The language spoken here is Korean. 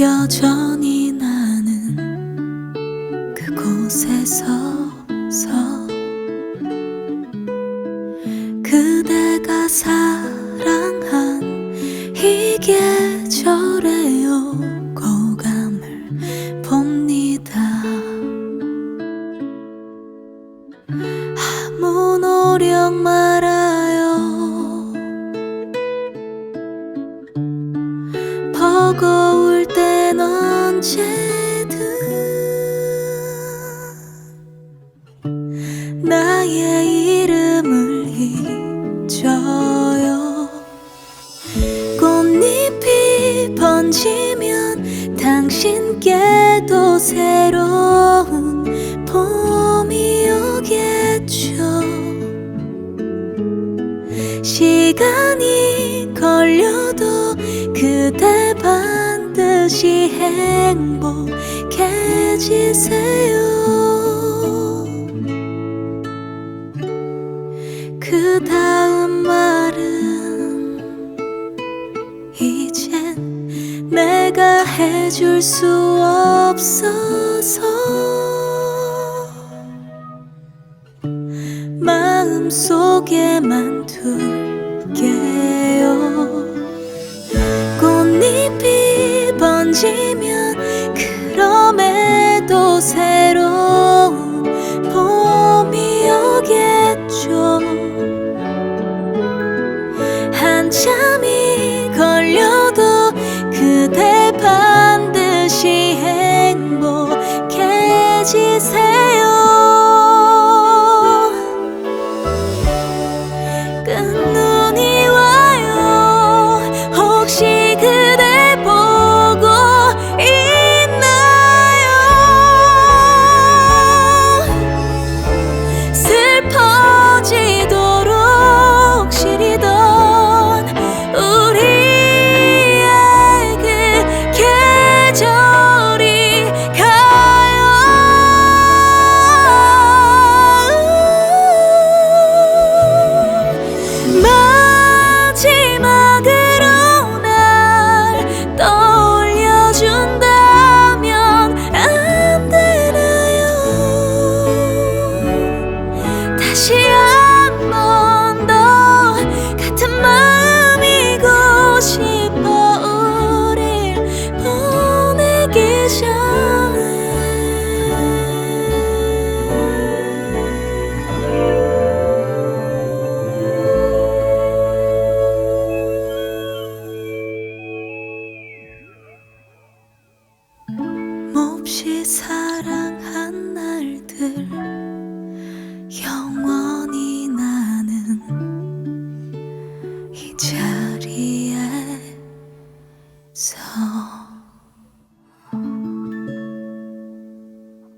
여전히 나는 그곳에 서서 그대가 사랑한 이 계절의 오고감을 봅니다. 아무 노력 말 버거울 땐 언제든 나의 이름을 잊어요. 꽃잎이 번지면 당신께도 새로운 봄이 오겠죠. 시간이 걸려도 그대 반드시 행복해지세요. 그 다음 말은 이젠 내가 해줄 수 없어서 마음속에만 둘 새로운 봄이 오겠죠. 한참이 사랑한 날들.